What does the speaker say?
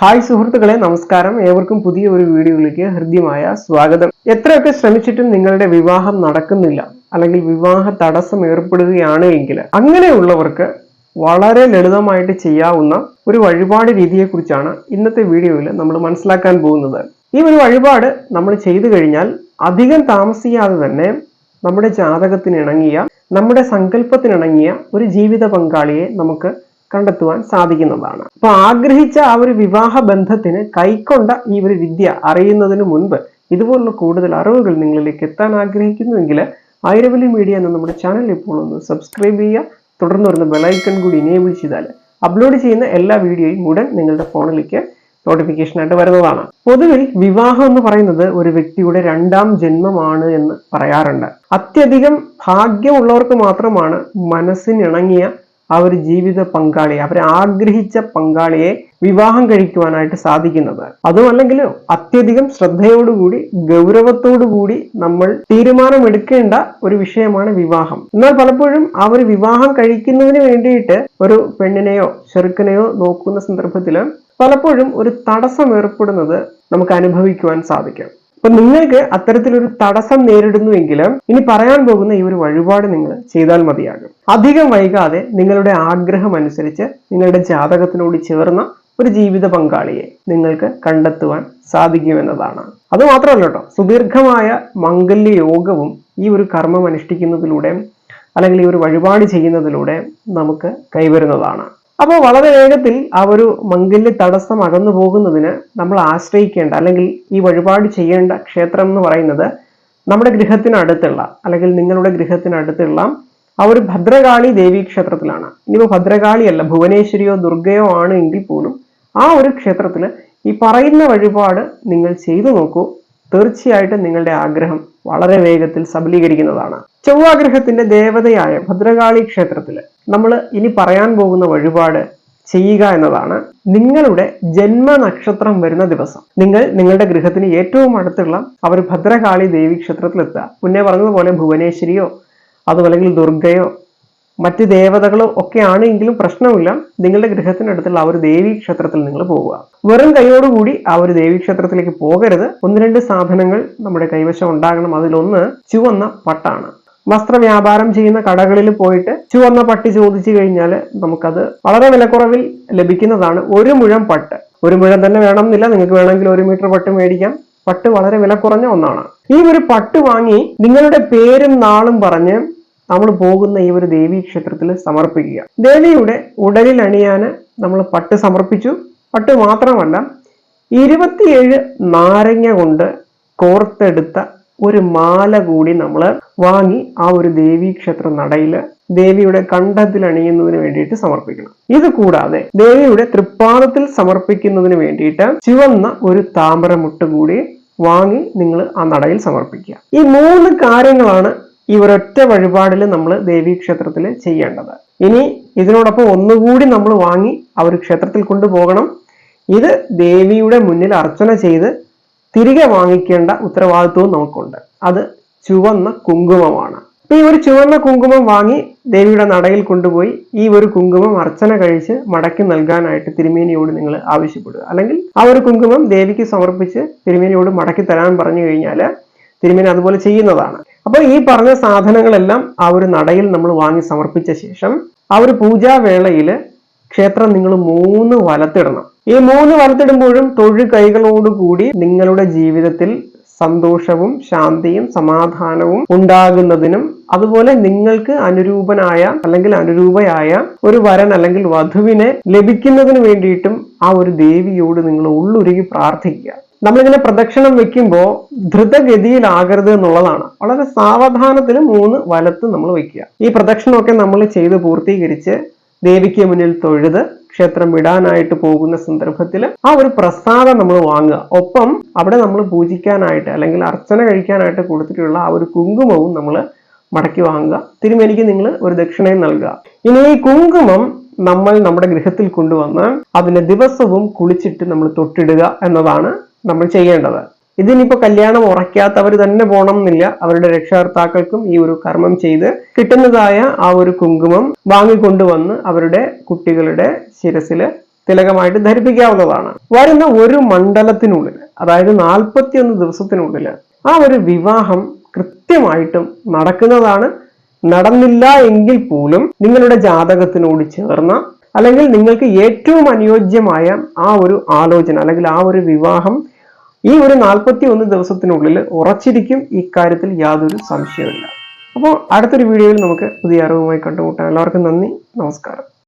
Hi സുഹൃത്തുക്കളെ നമസ്കാരം. ഏവർക്കും പുതിയ ഒരു വീഡിയോയിലേക്ക് ഹൃദ്യമായ സ്വാഗതം. എത്രയൊക്കെ ശ്രമിച്ചിട്ടും നിങ്ങളുടെ വിവാഹം നടക്കുന്നില്ല അല്ലെങ്കിൽ വിവാഹ തടസ്സം ഏർപ്പെടുകയാണ് എങ്കിൽ അങ്ങനെയുള്ളവർക്ക് വളരെ ലളിതമായിട്ട് ചെയ്യാവുന്ന ഒരു വഴിപാട് രീതിയെക്കുറിച്ചാണ് ഇന്നത്തെ വീഡിയോയിൽ നമ്മൾ മനസ്സിലാക്കാൻ പോകുന്നത്. ഈ ഒരു വഴിപാട് നമ്മൾ ചെയ്തു കഴിഞ്ഞാൽ അധികം താമസിയാതെ തന്നെ നമ്മുടെ ജാതകത്തിന് ഇണങ്ങിയ നമ്മുടെ സങ്കല്പത്തിനിണങ്ങിയ ഒരു ജീവിത പങ്കാളിയെ നമുക്ക് കണ്ടെത്തുവാൻ സാധിക്കുന്നതാണ്. അപ്പൊ ആഗ്രഹിച്ച ആ ഒരു വിവാഹ ബന്ധത്തിന് കൈക്കൊണ്ട ഈ ഒരു വിദ്യ അറിയുന്നതിന് മുൻപ് ഇതുപോലുള്ള കൂടുതൽ അറിവുകൾ നിങ്ങളിലേക്ക് എത്താൻ ആഗ്രഹിക്കുന്നുവെങ്കിൽ ഐരവലി മീഡിയ എന്ന നമ്മുടെ ചാനൽ ഇപ്പോൾ ഒന്ന് സബ്സ്ക്രൈബ് ചെയ്യുക. തുടർന്ന് വരുന്ന ബെലൈക്കൺ കൂടി ഇനേബിൾ ചെയ്താൽ അപ്ലോഡ് ചെയ്യുന്ന എല്ലാ വീഡിയോയും ഉടൻ നിങ്ങളുടെ ഫോണിലേക്ക് നോട്ടിഫിക്കേഷൻ ആയിട്ട് വരുന്നതാണ്. പൊതുവിൽ വിവാഹം എന്ന് പറയുന്നത് ഒരു വ്യക്തിയുടെ രണ്ടാം ജന്മമാണ് എന്ന് പറയാറുണ്ട്. അത്യധികം ഭാഗ്യമുള്ളവർക്ക് മാത്രമാണ് മനസ്സിനിണങ്ങിയ ആ ഒരു ജീവിത പങ്കാളിയെ അവർ ആഗ്രഹിച്ച പങ്കാളിയെ വിവാഹം കഴിക്കുവാനായിട്ട് സാധിക്കുന്നത്. അതുമല്ലെങ്കിൽ അത്യധികം ശ്രദ്ധയോടുകൂടി ഗൗരവത്തോടുകൂടി നമ്മൾ തീരുമാനമെടുക്കേണ്ട ഒരു വിഷയമാണ് വിവാഹം. എന്നാൽ പലപ്പോഴും ഒരു വിവാഹം കഴിക്കുന്നതിന് വേണ്ടിയിട്ട് ഒരു പെണ്ണിനെയോ ചെറുക്കനെയോ നോക്കുന്ന സന്ദർഭത്തിൽ പലപ്പോഴും ഒരു തടസ്സം ഏർപ്പെടുന്നത് നമുക്ക് അനുഭവിക്കുവാൻ സാധിക്കും. അപ്പൊ നിങ്ങൾക്ക് അത്തരത്തിലൊരു തടസ്സം നേരിടുന്നുവെങ്കിൽ ഇനി പറയാൻ പോകുന്ന ഈ ഒരു വഴിപാട് നിങ്ങൾ ചെയ്താൽ മതിയാകും. അധികം വൈകാതെ നിങ്ങളുടെ ആഗ്രഹം അനുസരിച്ച് നിങ്ങളുടെ ജാതകത്തിനോട് ചേർന്ന ഒരു ജീവിത പങ്കാളിയെ നിങ്ങൾക്ക് കണ്ടെത്തുവാൻ സാധിക്കുമെന്നതാണ്. അത് മാത്രമല്ല കേട്ടോ സുദീർഘമായ മംഗല്യ യോഗവും ഈ ഒരു കർമ്മം അനുഷ്ഠിക്കുന്നതിലൂടെ അല്ലെങ്കിൽ ഈ ഒരു വഴിപാട് ചെയ്യുന്നതിലൂടെ നമുക്ക് കൈവരുന്നതാണ്. അപ്പോൾ വളരെ വേഗത്തിൽ ആ ഒരു മംഗല്യ തടസ്സം അകന്നു പോകുന്നതിന് നമ്മൾ ആശ്രയിക്കേണ്ട അല്ലെങ്കിൽ ഈ വഴിപാട് ചെയ്യേണ്ട ക്ഷേത്രം എന്ന് പറയുന്നത് നമ്മുടെ ഗൃഹത്തിനടുത്തുള്ള അല്ലെങ്കിൽ നിങ്ങളുടെ ഗൃഹത്തിനടുത്തുള്ള ആ ഒരു ഭദ്രകാളി ദേവീ ക്ഷേത്രത്തിലാണ്. ഇനിയിപ്പോൾ ഭദ്രകാളിയല്ല ഭുവനേശ്വരിയോ ദുർഗയോ ആണ് എങ്കിൽ പോലും ആ ഒരു ക്ഷേത്രത്തിൽ ഈ പറയുന്ന വഴിപാട് നിങ്ങൾ ചെയ്തു നോക്കൂ. തീർച്ചയായിട്ടും നിങ്ങളുടെ ആഗ്രഹം വളരെ വേഗത്തിൽ സബലീകരിക്കുന്നതാണ്. ചൊവ്വാഗ്രഹത്തിന്റെ ദേവതയായ ഭദ്രകാളി ക്ഷേത്രത്തിൽ നമ്മൾ ഇനി പറയാൻ പോകുന്ന വഴിപാട് ചെയ്യുക എന്നതാണ് നിങ്ങളുടെ ജന്മ നക്ഷത്രം വരുന്ന ദിവസം. നിങ്ങൾ നിങ്ങളുടെ ഗൃഹത്തിന് ഏറ്റവും അടുത്തുള്ള അവർ ഭദ്രകാളി ദേവി ക്ഷേത്രത്തിലെത്തുക. മുന്നേ പറഞ്ഞതുപോലെ ഭുവനേശ്വരിയോ അതുമല്ലെങ്കിൽ ദുർഗയോ മറ്റ് ദേവതകളോ ഒക്കെ ആണെങ്കിലും പ്രശ്നമില്ല. നിങ്ങളുടെ ഗൃഹത്തിനടുത്തുള്ള ആ ഒരു ദേവീ ക്ഷേത്രത്തിൽ നിങ്ങൾ പോവുക. വെറും കൈയോടുകൂടി ആ ഒരു ദേവീ ക്ഷേത്രത്തിലേക്ക് പോകരുത്. ഒന്ന് രണ്ട് സാധനങ്ങൾ നമ്മുടെ കൈവശം ഉണ്ടാകണം. അതിലൊന്ന് ചുവന്ന പട്ടാണ്. വസ്ത്ര വ്യാപാരം ചെയ്യുന്ന കടകളിൽ പോയിട്ട് ചുവന്ന പട്ടി ചോദിച്ചു കഴിഞ്ഞാൽ നമുക്കത് വളരെ വിലക്കുറവിൽ ലഭിക്കുന്നതാണ്. ഒരു മുഴം പട്ട്. ഒരു മുഴം തന്നെ വേണമെന്നില്ല. നിങ്ങൾക്ക് വേണമെങ്കിൽ ഒരു മീറ്റർ പട്ട് മേടിക്കാം. പട്ട് വളരെ വില കുറഞ്ഞ ഒന്നാണ്. ഈ ഒരു പട്ട് വാങ്ങി നിങ്ങളുടെ പേരും നാളും പറഞ്ഞ് നമ്മൾ പോകുന്ന ഈ ഒരു ദേവീ ക്ഷേത്രത്തിൽ സമർപ്പിക്കുക. ദേവിയുടെ ഉടലിൽ അണിയാന് നമ്മൾ പട്ട് സമർപ്പിച്ചു. പട്ട് മാത്രമല്ല ഇരുപത്തിയേഴ് നാരങ്ങ കൊണ്ട് കോർത്തെടുത്ത ഒരു മാല കൂടി നമ്മൾ വാങ്ങി ആ ഒരു ദേവീ ക്ഷേത്ര നടയിൽ ദേവിയുടെ കണ്ഠത്തിൽ അണിയുന്നതിന് വേണ്ടിയിട്ട് സമർപ്പിക്കണം. ഇത് കൂടാതെ ദേവിയുടെ തൃപ്പാദത്തിൽ സമർപ്പിക്കുന്നതിന് വേണ്ടിയിട്ട് ചുവന്ന ഒരു താമരമുട്ട് കൂടി വാങ്ങി നിങ്ങൾ ആ നടയിൽ സമർപ്പിക്കുക. ഈ മൂന്ന് കാര്യങ്ങളാണ് ഈ ഒരൊറ്റ വഴിപാടിൽ നമ്മൾ ദേവീ ക്ഷേത്രത്തിൽ ചെയ്യേണ്ടത്. ഇനി ഇതിനോടൊപ്പം ഒന്നുകൂടി നമ്മൾ വാങ്ങി ഒരു ക്ഷേത്രത്തിൽ കൊണ്ടുപോകണം. ഇത് ദേവിയുടെ മുന്നിൽ അർച്ചന ചെയ്ത് തിരികെ വാങ്ങിക്കേണ്ട ഉത്തരവാദിത്വവും നമുക്കുണ്ട്. അത് ചുവന്ന കുങ്കുമമാണ്. അപ്പൊ ഈ ഒരു ചുവന്ന കുങ്കുമം വാങ്ങി ദേവിയുടെ നടയിൽ കൊണ്ടുപോയി ഈ ഒരു കുങ്കുമം അർച്ചന കഴിച്ച് മടക്കി നൽകാനായിട്ട് തിരുമേനിയോട് നിങ്ങൾ ആവശ്യപ്പെടുക. അല്ലെങ്കിൽ ആ ഒരു കുങ്കുമം ദേവിക്ക് സമർപ്പിച്ച് തിരുമേനിയോട് മടക്കി തരാൻ പറഞ്ഞു കഴിഞ്ഞാൽ തിരുമേനി അതുപോലെ ചെയ്യുന്നതാണ്. അപ്പോൾ ഈ പറഞ്ഞ സാധനങ്ങളെല്ലാം ആ ഒരു നടയിൽ നമ്മൾ വാങ്ങി സമർപ്പിച്ച ശേഷം ആ ഒരു പൂജാവേളയിൽ ക്ഷേത്രം നിങ്ങൾ മൂന്ന് വലത്തിടണം. ഈ മൂന്ന് വലത്തിടുമ്പോഴും തൊഴു കൈകളോടുകൂടി നിങ്ങളുടെ ജീവിതത്തിൽ സന്തോഷവും ശാന്തിയും സമാധാനവും ഉണ്ടാകുന്നതിനും അതുപോലെ നിങ്ങൾക്ക് അനുരൂപനായ അല്ലെങ്കിൽ അനുരൂപയായ ഒരു വരൻ അല്ലെങ്കിൽ വധുവിനെ ലഭിക്കുന്നതിന് വേണ്ടിയിട്ടും ആ ഒരു ദേവിയോട് നിങ്ങൾ ഉള്ളുരുകി പ്രാർത്ഥിക്കുക. നമ്മളിങ്ങനെ പ്രദക്ഷിണം വെക്കുമ്പോൾ ധൃതഗതിയിലാകരുത് എന്നുള്ളതാണ്. വളരെ സാവധാനത്തിൽ മൂന്ന് വലത്ത് നമ്മൾ വെക്കുക. ഈ പ്രദക്ഷിണമൊക്കെ നമ്മൾ ചെയ്ത് പൂർത്തീകരിച്ച് ദേവിക്ക് മുന്നിൽ തൊഴുത് ക്ഷേത്രം വിടാനായിട്ട് പോകുന്ന സന്ദർഭത്തിൽ ആ ഒരു പ്രസാദം നമ്മൾ വാങ്ങുക. ഒപ്പം അവിടെ നമ്മൾ പൂജിക്കാനായിട്ട് അല്ലെങ്കിൽ അർച്ചന കഴിക്കാനായിട്ട് കൊടുത്തിട്ടുള്ള ആ ഒരു കുങ്കുമവും നമ്മൾ മടക്കി വാങ്ങുക. തിരുമേനിക്ക് നിങ്ങൾ ഒരു ദക്ഷിണയും നൽകുക. ഇനി ഈ കുങ്കുമം നമ്മൾ നമ്മുടെ ഗൃഹത്തിൽ കൊണ്ടുവന്ന് അതിനെ ദിവസവും കുളിച്ചിട്ട് നമ്മൾ തൊട്ടിടുക എന്നതാണ് നമ്മൾ ചെയ്യേണ്ടത്. ഇതിനിപ്പോ കല്യാണം ഉറയ്ക്കാത്തവർ തന്നെ പോകണം എന്നില്ല അവരുടെ രക്ഷകർത്താക്കൾക്കും ഈ ഒരു കർമ്മം ചെയ്ത് കിട്ടുന്നതായ ആ ഒരു കുങ്കുമം വാങ്ങിക്കൊണ്ടുവന്ന് അവരുടെ കുട്ടികളുടെ ശിരസിൽ തിലകമായിട്ട് ധരിപ്പിക്കാവുന്നതാണ്. വരുന്ന ഒരു മണ്ഡലത്തിനുള്ളിൽ അതായത് നാൽപ്പത്തിയൊന്ന് ദിവസത്തിനുള്ളിൽ ആ ഒരു വിവാഹം കൃത്യമായിട്ടും നടക്കുന്നതാണ്. നടന്നില്ല എങ്കിൽ പോലും നിങ്ങളുടെ ജാതകത്തിനോട് ചേർന്ന അല്ലെങ്കിൽ നിങ്ങൾക്ക് ഏറ്റവും അനുയോജ്യമായ ആ ഒരു ആലോചന അല്ലെങ്കിൽ ആ ഒരു വിവാഹം ഈ ഒരു നാൽപ്പത്തി ഒന്ന് ദിവസത്തിനുള്ളിൽ ഉറച്ചിരിക്കും ഇക്കാര്യത്തിൽ യാതൊരു സംശയമില്ല അപ്പോൾ അടുത്തൊരു വീഡിയോയിൽ നമുക്ക് പുതിയ അറിവുമായി കണ്ടുമുട്ടാം. എല്ലാവർക്കും നന്ദി. നമസ്കാരം.